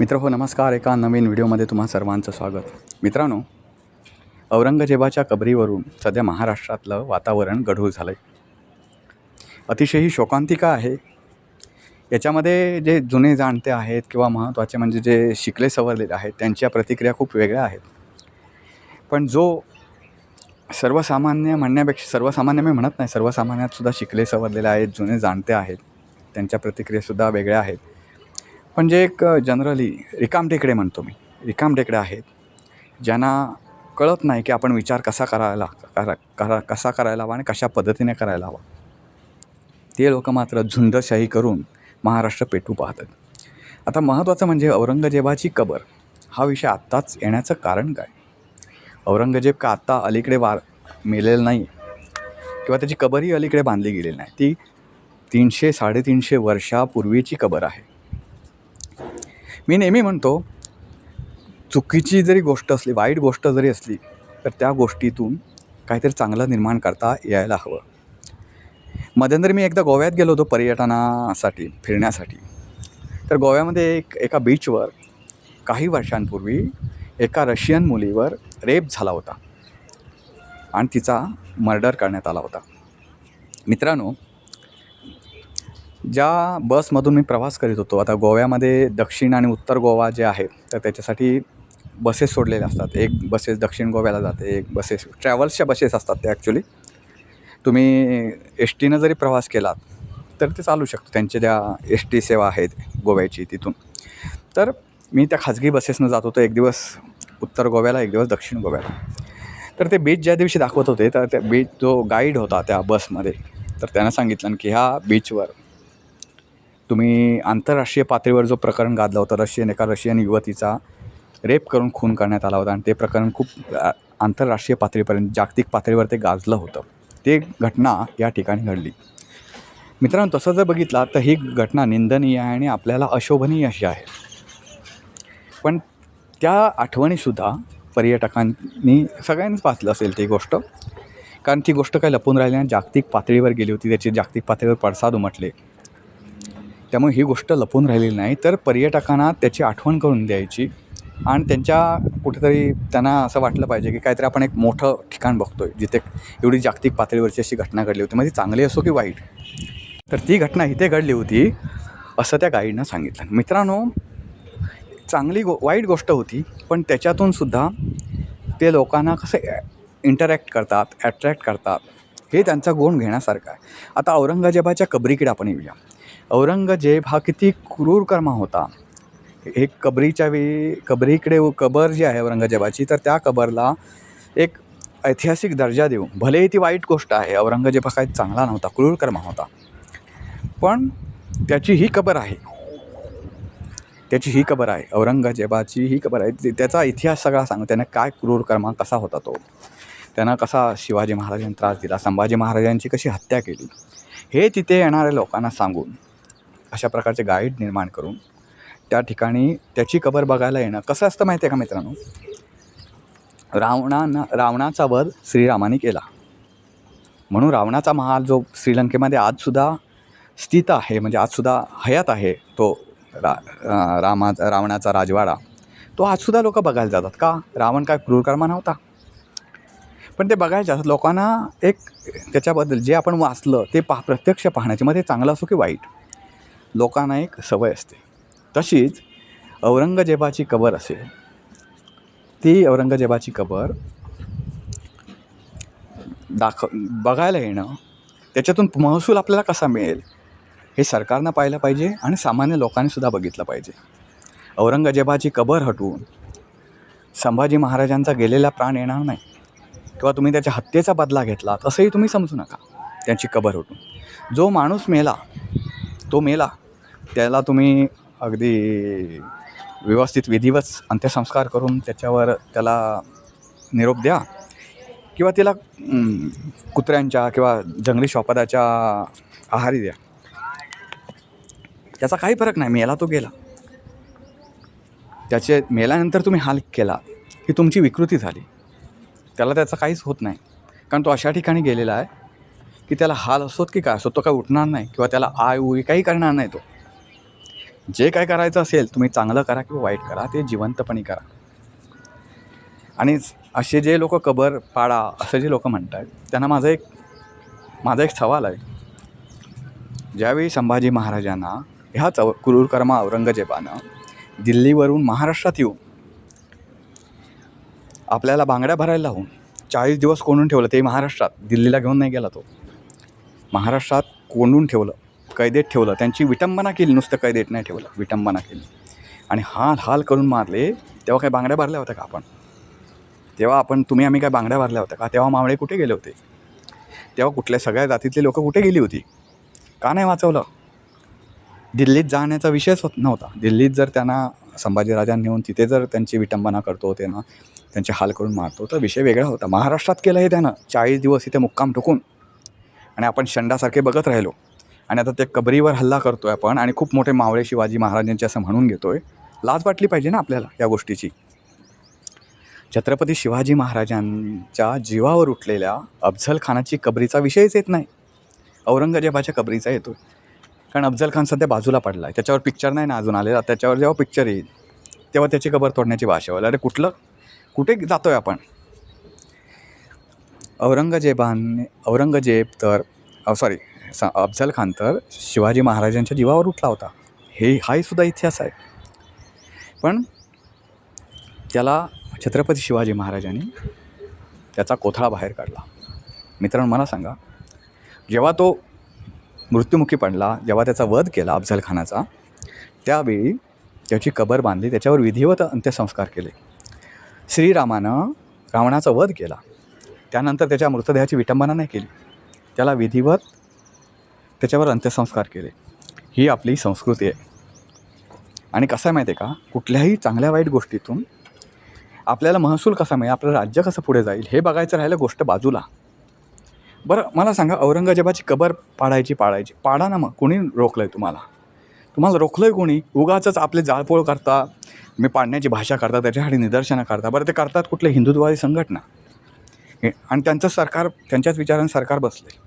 मित्र हो नमस्कार. एका नवीन व्हिडिओमध्ये तुम्हा सर्वांचं स्वागत. मित्रांनो औरंगजेबाच्या कबरीवरून सध्या महाराष्ट्रातलं वातावरण गढूळ झालं आहे अतिशय ही शोकांतिका आहे. याच्यामध्ये जे जुने जाणते आहेत किंवा महत्त्वाचे म्हणजे जे शिकले सवरलेले आहेत त्यांच्या प्रतिक्रिया खूप वेगळ्या आहेत. पण जो सर्वसामान्य म्हणण्यापेक्षा सर्वसामान्य मी म्हणत नाही सर्वसामान्यात सुद्धा शिकले सवरलेले आहेत जुने जाणते आहेत त्यांच्या प्रतिक्रियासुद्धा वेगळ्या आहेत. म्हणजे एक जनरली रिकामटेकडे म्हणतो मी. रिकामटेकडे आहेत ज्यांना कळत नाही की आपण विचार कसा करायला करा करा कसा करायला हवा आणि कशा पद्धतीने करायला हवा. ते लोक मात्र झुंडशाही करून महाराष्ट्र पेटू पाहतात. आता महत्त्वाचं म्हणजे औरंगजेबाची कबर. हा विषय आत्ताच येण्याचं कारण काय? औरंगजेब का आत्ता अलीकडे वार मेलेलं नाही? किंवा त्याची कबरही अलीकडे बांधली गेलेली नाही? ती तीनशे साडेतीनशे वर्षापूर्वीची कबर आहे. मी नेहमी म्हणतो चुकीची जरी गोष्ट असली वाईट गोष्ट जरी असली तर त्या गोष्टीतून काहीतरी चांगलं निर्माण करता यायला हवं. मध्यंतरी मी एकदा गोव्यात गेलो होतो पर्यटनासाठी फिरण्यासाठी. तर गोव्यामध्ये एक एका बीचवर काही वर्षांपूर्वी एका रशियन मुलीवर रेप झाला होता. आणि तिचा मर्डर करण्यात आला होता. मित्रांनो ज्या बसमधून मी प्रवास करीत होतो आता गोव्यामध्ये दक्षिण आणि उत्तर गोवा जे आहे तर त्याच्यासाठी बसेस सोडलेल्या असतात. एक बसेस दक्षिण गोव्याला जाते एक बसेस ट्रॅव्हल्सच्या बसेस असतात त्या ॲक्च्युली तुम्ही एस टीनं जरी प्रवास केलात तर ते चालू शकतो. त्यांच्या ज्या एस टी सेवा आहेत गोव्याची तिथून. तर मी त्या खाजगी बसेसनं जात होतो एक दिवस उत्तर गोव्याला एक दिवस दक्षिण गोव्याला. तर ते बीच ज्या दिवशी दाखवत होते तर त्या बीच जो गाईड होता त्या बसमध्ये तर त्यानं सांगितलं की ह्या बीचवर तुम्ही आंतरराष्ट्रीय पातळीवर जो प्रकरण गाजला होता रशियन एका रशियन युवतीचा रेप करून खून करण्यात आला होता आणि ते प्रकरण खूप आंतरराष्ट्रीय पातळीपर्यंत जागतिक पातळीवर ते गाजलं होतं. ते घटना या ठिकाणी घडली. मित्रांनो तसं जर बघितला तर ही घटना निंदनीय आहे आणि आपल्याला अशोभनीय अशी आहे. पण त्या आठवणीसुद्धा पर्यटकांनी सगळ्यांनीच वाचलं असेल ती गोष्ट. कारण ती गोष्ट काही लपून राहिली आणि जागतिक पातळीवर गेली होती त्याची जागतिक पातळीवर पडसाद उमटले. त्यामुळे ही गोष्ट लपून राहिलेली नाही. तर पर्यटकांना त्याची आठवण करून द्यायची आणि त्यांच्या कुठेतरी त्यांना असं वाटलं पाहिजे की काहीतरी आपण एक मोठं ठिकाण बघतो आहे जिथे एवढी जागतिक पातळीवरची अशी घटना घडली होती. मग ती चांगली असो की वाईट. तर ती घटना इथे घडली होती असं त्या गाईडनं सांगितलं. मित्रांनो चांगली गो वाईट गोष्ट होती पण त्याच्यातून सुद्धा ते लोकांना कसं इंटरॅक्ट करतात ॲट्रॅक्ट करतात हे त्यांचा गुण घेण्यासारखं आहे. आता औरंगजेबाच्या कबरीकडे आपण येऊया. औरंगजेब हा किती क्रूर कर्मा होता. एक कबरीच्या वेळी कबरीकडे कबर जी आहे औरंगजेबाची तर त्या कबरला एक ऐतिहासिक दर्जा देऊ भलेही ती वाईट गोष्ट आहे औरंगजेब हा काही चांगला नव्हता क्रूर कर्मा होता. पण त्याची ही कबर आहे. त्याची ही कबर आहे औरंगजेबाची ही कबर आहे त्याचा इतिहास सगळा सांग त्याने काय क्रूर कर्मा कसा होता तो. त्यानं कसा शिवाजी महाराजांनी त्रास दिला संभाजी महाराजांची कशी हत्या केली. हे तिथे येणाऱ्या लोकांना सांगून अशा प्रकारचे गाईड निर्माण करून त्या ठिकाणी त्याची कबर बघायला येणं. कसं असतं माहिती आहे का मित्रांनो? रावणानं रावणाचा वध श्रीरामाने केला. म्हणून रावणाचा महाल जो श्रीलंकेमध्ये आजसुद्धा स्थित आहे म्हणजे आजसुद्धा हयात आहे तो रा रामा रावणाचा राजवाडा तो आजसुद्धा लोक बघायला जातात का? रावण काय क्रूरकर्मा नव्हता? पण ते बघायला जातात लोकांना एक त्याच्याबद्दल जे आपण वाचलं ते पा प्रत्यक्ष पाहण्याची मग ते चांगलं असो की वाईट. लोकांना एक सवय असते. तशीच औरंगजेबाची कबर असेल ती औरंगजेबाची कबर दाखव बघायला येणं त्याच्यातून महसूल आपल्याला कसा मिळेल हे सरकारनं पाहिलं पाहिजे आणि सामान्य लोकांनीसुद्धा बघितलं पाहिजे. औरंगजेबाची कबर हटवून संभाजी महाराजांचा गेलेला प्राण येणार नाही. किंवा तुम्ही त्याच्या हत्येचा बदला घेतला असंही तुम्ही समजू नका. त्यांची कबर उठून. जो माणूस मेला तो मेला त्याला तुम्ही अगदी व्यवस्थित विधिवत अंत्यसंस्कार करून त्याच्यावर त्याला निरोप द्या किंवा तिला कुत्र्यांच्या किंवा जंगली शॉपदाच्या आहारी द्या. त्याचा काही फरक नाही मेला तो गेला. त्याचे मेल्यानंतर तुम्ही हाल केला ही तुमची विकृती झाली. त्याला त्याचं काहीच होत नाही. कारण तो अशा ठिकाणी गेलेला आहे की त्याला हाल असोत की काय असो तो काय उठणार नाही किंवा त्याला आय उई काही करणार नाही तो. जे काय करायचं असेल तुम्ही चांगलं करा किंवा वाईट करा ते जिवंतपणे करा. आणि असे जे लोक कबर पाडा असं जे लोक म्हणतात त्यांना माझं एक माझा एक सवाल आहे. ज्यावेळी संभाजी महाराजांना ह्याच चौ क्रूरकर्मा औरंगजेबानं दिल्लीवरून महाराष्ट्रात येऊन आपल्याला बांगड्या भरायला लावून चाळीस दिवस कोंडून ठेवलं ते महाराष्ट्रात दिल्लीला घेऊन नाही गेला तो. महाराष्ट्रात कोंडून ठेवलं कैदेत ठेवलं त्यांची विटंबना केली नुसतं कैदेत नाही ठेवलं विटंबना केली. आणि हाल हाल करून मारले तेव्हा काय बांगड्या भरल्या होत्या का आपण? तेव्हा आपण तुम्ही आम्ही काय बांगड्या भरल्या होत्या का? तेव्हा मावळे कुठे गेले होते? तेव्हा कुठल्या सगळ्या जातीतले लोक कुठे गेली होती? का नाही वाचवलं? दिल्लीत जाण्याचा विषयच होत नव्हता. दिल्लीत जर त्यांना संभाजीराजांनी नेऊन तिथे जर त्यांची विटंबना करतो त्यांना त्यांचे हाल करून मारतो. तर विषय वेगळा होता. महाराष्ट्रात केलं हे त्यानं. चाळीस दिवस इथे मुक्काम ठोकून. आणि आपण शंडासारखे बघत राहिलो. आणि आता ते कबरीवर हल्ला करतो आहे आपण आणि खूप मोठे मावळे शिवाजी महाराजांचे असं म्हणून घेतो आहे लाज वाटली पाहिजे ना आपल्याला या गोष्टीची? छत्रपती शिवाजी महाराजांच्या जीवावर उठलेल्या अफझल खानाची कबरीचा विषयच येत नाही. औरंगजेबाच्या कबरीचा येतो कारण अफझल खान सध्या बाजूला पडला आहे त्याच्यावर पिक्चर नाही ना अजून आलेला. त्याच्यावर जेव्हा पिक्चर येईल तेव्हा त्याची कबर तोडण्याची भाषा होईल. अरे कुठलं? कुठे जातो आहे आपण? औरंगजेबाने औरंगजेब तर सॉरी अफजल खान तर शिवाजी महाराजांच्या जीवावर उठला होता. हे हाही सुद्धा इतिहास आहे. पण त्याला छत्रपती शिवाजी महाराजांनी त्याचा कोथळा बाहेर काढला. मित्रांनो मला सांगा जेव्हा तो मृत्युमुखी पडला जेव्हा त्याचा वध केला अफझल खानाचा त्यावेळी त्याची कबर बांधली त्याच्यावर विधिवत अंत्यसंस्कार केले. श्रीरामानं रावणाचा वध केला. त्यानंतर त्याच्या मृतदेहाची विटंबना नाही केली. त्याला विधिवत त्याच्यावर अंत्यसंस्कार केले. ही आपली संस्कृती आहे. आणि कसं आहे माहिती आहे का? कुठल्याही चांगल्या वाईट गोष्टीतून आपल्याला महसूल कसा मिळेल आपलं राज्य कसं पुढे जाईल हे बघायचं राहिलं गोष्ट बाजूला. बरं मला सांगा औरंगजेबाची कबर पाडायची पाडायची पाडा ना मग. कोणी रोखलं आहे तुम्हाला? तुम्हाला रोखलं आहे कोणी? उगाचंच आपले जाळपोळ करता मी पाडण्याची भाषा करता त्याच्यासाठी निदर्शनं करता. बरं ते करतात कुठले हिंदुत्ववादी संघटना. हे आणि त्यांचं सरकार त्यांच्याच विचारानं सरकार बसले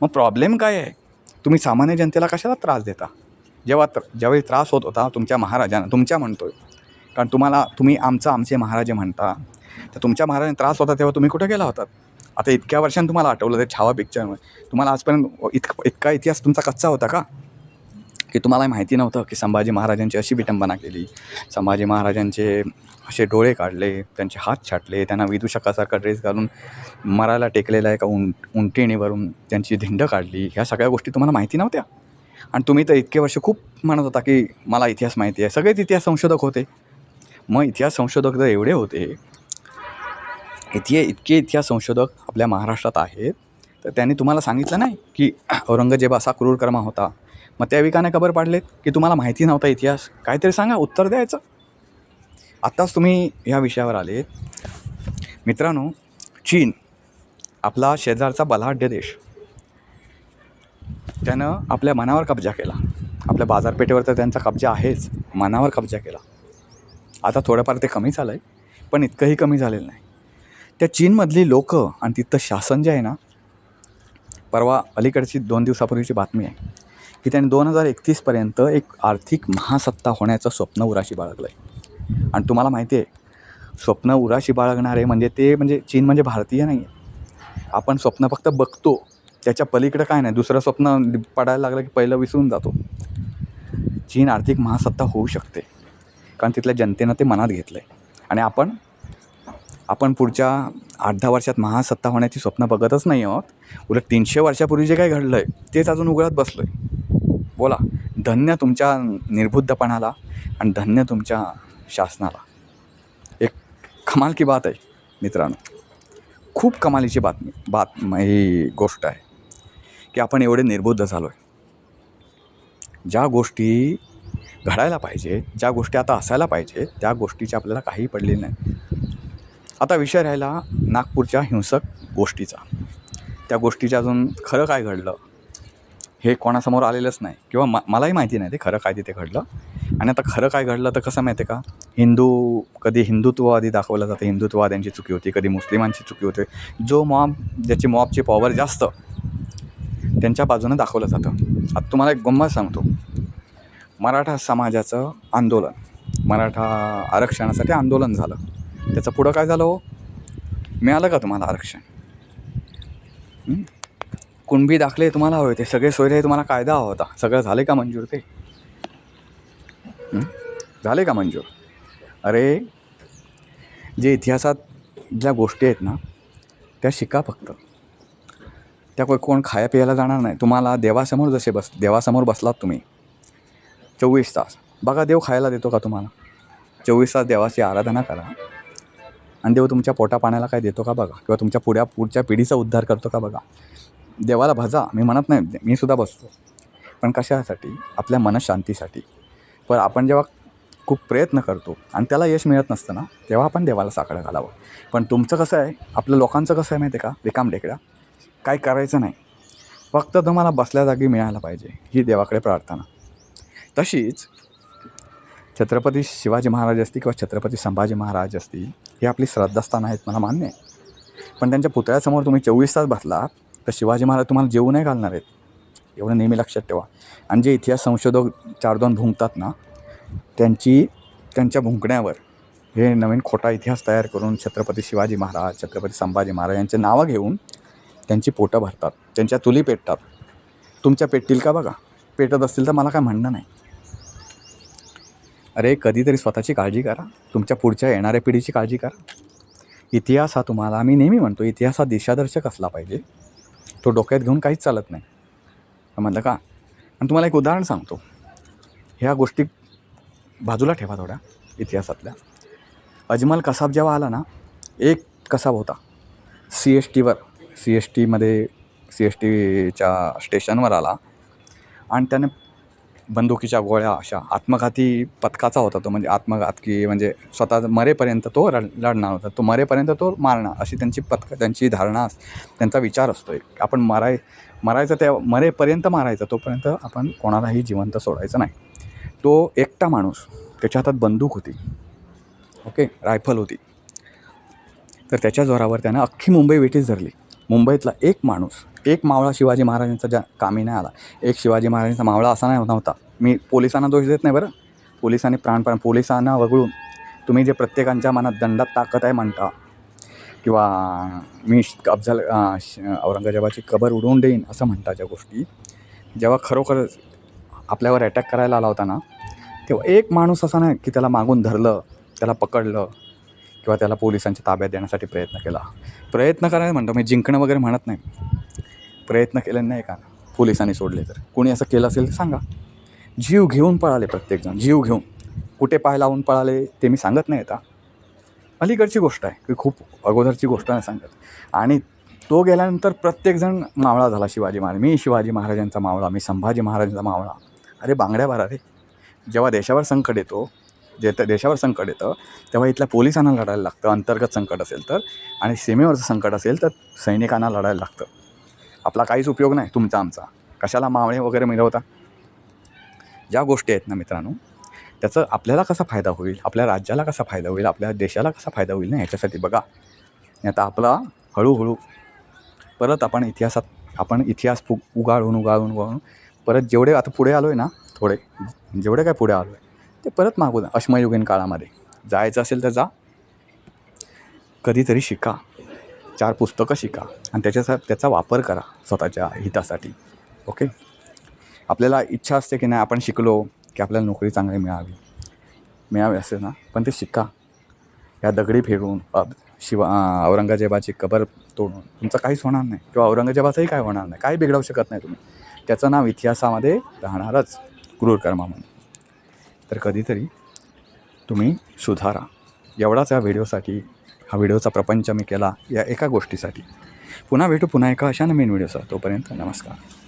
मग प्रॉब्लेम काय आहे? तुम्ही सामान्य जनतेला कशाला त्रास देता? जेव्हा त्र ज्यावेळी त्रास होत होता तुमच्या महाराजांना तुमच्या म्हणतोय. कारण तुम्हाला तुम्ही आमचं आमचे महाराजे म्हणता. तर तुमच्या महाराजांना त्रास होता तेव्हा तुम्ही कुठे गेला होतात? आता इतक्या वर्षांनी तुम्हाला आठवलं ते छावा पिक्चरमुळे तुम्हाला आजपर्यंत इतका इतका इतिहास तुमचा कच्चा होता का? की तुम्हाला माहिती नव्हतं की संभाजी महाराजांची अशी विटंबना केली. संभाजी महाराजांचे असे डोळे काढले त्यांचे हात छाटले त्यांना विदूषकासारखा ड्रेस घालून मरायला टेकलेला एका उं उंटिणीवरून त्यांची धिंड काढली. ह्या सगळ्या गोष्टी तुम्हाला माहिती नव्हत्या? आणि तुम्ही तर इतके वर्ष खूप म्हणत होता की मला इतिहास माहिती आहे. सगळेच इतिहास संशोधक होते. मग इतिहास संशोधक जर एवढे होते इथे इतके इतिहास संशोधक आपल्या महाराष्ट्रात आहेत तर त्यांनी तुम्हाला सांगितलं नाही की औरंगजेब असा क्रूरकर्मा होता? मग त्या विकाने खबर पाडलेत की तुम्हाला माहिती नव्हता इतिहास. काहीतरी सांगा उत्तर द्यायचं. आत्ताच तुम्ही ह्या विषयावर आले मित्रांनो चीन आपला शेजारचा बलाढ्य देश. त्यानं आपल्या मनावर कब्जा केला. आपल्या बाजारपेठेवर तर त्यांचा कब्जा आहेच. मनावर कब्जा केला. आता थोडंफार ते कमी झालं आहे पण इतकंही कमी झालेलं नाही. त्या चीनमधली लोकं आणि तिथं शासन जे आहे ना परवा अलीकडची दोन दिवसापूर्वीची बातमी आहे. की त्याने दोन हजार एकतीसपर्यंत एक आर्थिक महासत्ता होण्याचं स्वप्न उराशी बाळगलं आहे आणि तुम्हाला माहिती आहे स्वप्न उराशी बाळगणारे म्हणजे ते म्हणजे चीन म्हणजे भारतीय नाही आहे आपण स्वप्न फक्त बघतो त्याच्या पलीकडं काय नाही. दुसरं स्वप्न पडायला लागलं की पहिलं विसरून जातो. चीन आर्थिक महासत्ता होऊ शकते कारण तिथल्या जनतेनं ते मनात घेतलं आहे आणि आपण आपण पुढच्या आठ दहा वर्षात महासत्ता होण्याची स्वप्न बघतच नाही आहोत. उलट तीनशे वर्षापूर्वी जे काही घडलं आहे तेच अजून उघडत बसलो आहे बोला. धन्य तुमच्या निर्बुद्धपणाला आणि धन्य तुमच्या शासनाला. एक कमाल की बात आहे मित्रांनो. खूप कमालीची बातमी बात ही गोष्ट आहे की आपण एवढे निर्बुद्ध झालो आहे ज्या गोष्टी घडायला पाहिजे ज्या गोष्टी आता असायला पाहिजे त्या गोष्टीची आपल्याला काही पडलेली नाही. आता विषय राहिला नागपूरच्या हिंसक गोष्टीचा. त्या गोष्टीच्या अजून खरं काय घडलं? हे कोणासमोर आलेलंच नाही. किंवा म मलाही माहिती नाही ते खरं काय तिथे घडलं. आणि आता खरं काय घडलं तर कसं माहिती आहे का? हिंदू कधी हिंदुत्ववादी दाखवलं जातं. हिंदुत्ववाद्यांची चुकी होती कधी मुस्लिमांची चुकी होते. जो मॉब ज्याची मॉबची पॉवर जास्त त्यांच्या बाजूनं दाखवलं जातं. आता तुम्हाला एक गंमत सांगतो. मराठा समाजाचं आंदोलन मराठा आरक्षणासाठी आंदोलन झालं. त्याचं पुढं काय झालं हो? मिळालं का तुम्हाला आरक्षण? कुणबी दाखले तुम्हाला हवे ते सगळे सोयरे तुम्हाला कायदा हवा होता. सगळं झाले का मंजूर ते? झाले का मंजूर? अरे जे इतिहासात ज्या गोष्टी आहेत ना त्या शिका फक्त. त्या कोण कोण खाया प्यायला जाणार नाही. तुम्हाला देवासमोर जसे बस देवासमोर बसलात तुम्ही. चोवीस तास. बघा देव खायला देतो का तुम्हाला? चोवीस तास देवाची आराधना करा. आणि देव तुमच्या पोटा पाण्याला काय देतो का बघा? किंवा तुमच्या पुढ्या पुढच्या पिढीचा उद्धार करतो का बघा? देवाला भजा मी म्हणत नाही मी सुद्धा बसतो. पण कशासाठी? आपल्या मनशांतीसाठी. पण आपण जेव्हा खूप प्रयत्न करतो आणि त्याला यश मिळत नसतं ना तेव्हा आपण देवाला साकडं घालावं. पण तुमचं कसं आहे? आपल्या लोकांचं कसं आहे माहिती आहे का? रिकाम ढेकड्या काय करायचं नाही. फक्त तुम्हाला बसल्या जागी मिळायला पाहिजे ही देवाकडे प्रार्थना. तशीच छत्रपती शिवाजी महाराज असतील किंवा छत्रपती संभाजी महाराज असतील हे आपली श्रद्धास्थान आहेत मला मान्य आहे. पण त्यांच्या पुतळ्यासमोर तुम्ही चोवीस तास बसलात तर शिवाजी महाराज तुम्हाला जेवू नाही घालणार आहेत. एवढं नेहमी लक्षात ठेवा. आणि जे इतिहास संशोधक चार दोन भुंकतात ना त्यांची त्यांच्या भुंकण्यावर हे नवीन खोटा इतिहास तयार करून छत्रपती शिवाजी महाराज छत्रपती संभाजी महाराज यांचे नावं घेऊन त्यांची पोटं भरतात. त्यांच्या तुली पेटतात. तुमच्या पेटतील का बघा? पेटत असतील तर मला काय म्हणणं नाही. अरे कधीतरी स्वतःची काळजी करा. तुमच्या पुढच्या येणाऱ्या पिढीची काळजी करा. इतिहास हा तुम्हाला मी नेहमी म्हणतो इतिहास हा दिशादर्शक असला पाहिजे. तो डोक्यात घेऊन काहीच चालत नाही. म्हटलं का? आणि तुम्हाला एक उदाहरण सांगतो. ह्या गोष्टी बाजूला ठेवा थोड्या इतिहासातल्या. अजमल कसाब जेव्हा आला ना एक कसाब होता. सी एस टीवर सी एस टीमध्ये सी एस टीच्या स्टेशनवर आला. आणि त्याने बंदुकीच्या गोळ्या अशा आत्मघाती पथकाचा होता तो. म्हणजे आत्मघातकी म्हणजे स्वतः मरेपर्यंत तो रड लढणार होता. तो मरेपर्यंत तो मारणार अशी त्यांची पथक त्यांची धारणा त्यांचा विचार असतो एक आपण मराय मरायचं त्या मरेपर्यंत मारायचं तोपर्यंत आपण कोणालाही जिवंत सोडायचं नाही. तो एकटा माणूस त्याच्या हातात बंदूक होती. ओके? रायफल होती. तर त्याच्या जोरावर त्यानं अख्खी मुंबई वेठीच धरली. मुंबईतला एक माणूस एक मावळा शिवाजी महाराजांचा ज्या कामी नाही आला एक शिवाजी महाराजांचा मावळा असा नाही नव्हता. मी पोलिसांना दोष देत नाही बरं. पोलिसांनी प्राणपण पोलिसांना वगळून तुम्ही जे प्रत्येकांच्या मनात दंडात ताकद आहे म्हणता किंवा मी श- अफजल श- औरंगजेबाची कबर उडवून देईन असं म्हणता ज्या गोष्टी जेव्हा खरोखर आपल्यावर अटॅक करायला आला होता ना तेव्हा एक माणूस असा नाही की त्याला मागून धरलं त्याला पकडलं किंवा त्याला पोलिसांच्या ताब्यात देण्यासाठी प्रयत्न केला. प्रयत्न करायला म्हणतो मी जिंकणं वगैरे म्हणत नाही. प्रयत्न केले नाही का? पोलिसांनी सोडले तर. कोणी असं केलं असेल तर सांगा. जीव घेऊन पळाले प्रत्येकजण जीव घेऊन. कुठे पाय लावून पळाले ते मी सांगत नाही आता. अलीकडची गोष्ट आहे की खूप अगोदरची गोष्ट नाही सांगत. आणि तो गेल्यानंतर प्रत्येकजण मावळा झाला शिवाजी महाराज. मी शिवाजी महाराजांचा मावळा मी संभाजी महाराजांचा मावळा. अरे बांगड्या भरा रे. जेव्हा देशावर संकट येतो जे त्या देशावर संकट येतं तेव्हा इथल्या पोलिसांना लढायला लागतं अंतर्गत संकट असेल तर. आणि सीमेवरचं संकट असेल तर सैनिकांना लढायला लागतं. आपला काहीच उपयोग नाही तुमचा आमचा. कशाला मावळे वगैरे मिळवता ज्या गोष्टी आहेत ना मित्रांनो त्याचं आपल्याला कसा फायदा होईल आपल्या राज्याला कसा फायदा होईल आपल्या देशाला कसा फायदा होईल ना ह्याच्यासाठी बघा. आता आपला हळूहळू परत आपण इतिहासात आपण इतिहास पु उगाळून उगाळून उगाळून परत जेवढे आता पुढे आलो आहे ना थोडे जेवढे काय पुढे आलो आहे ते परत मागू द्या. अश्मयुगीन काळामध्ये. जायचं असेल तर जा. कधीतरी शिका. चार पुस्तकं शिका आणि त्याच्यासा त्याचा वापर करा स्वतःच्या हितासाठी. ओके? आपल्याला इच्छा असते की नाही आपण शिकलो की आपल्याला नोकरी चांगली मिळावी. मिळावी असे ना? पण ते शिका. या दगडी फिरून शिवा औरंगजेबाची कबर तोडून. तुमचं काहीच होणार नाही. किंवा औरंगजेबाचंही काय होणार नाही. काही बिघडवू शकत नाही तुम्ही. त्याचं नाव इतिहासामध्ये राहणारच क्रूरकर्मा म्हणून. तर कधीतरी तुम्ही सुधारा. एवढाच या व्हिडिओसाठी हा व्हिडिओचा प्रपंच मी केला या एका गोष्टीसाठी. पुन्हा भेटू पुन्हा एका अशा नवीन व्हिडिओचा तोपर्यंत नमस्कार.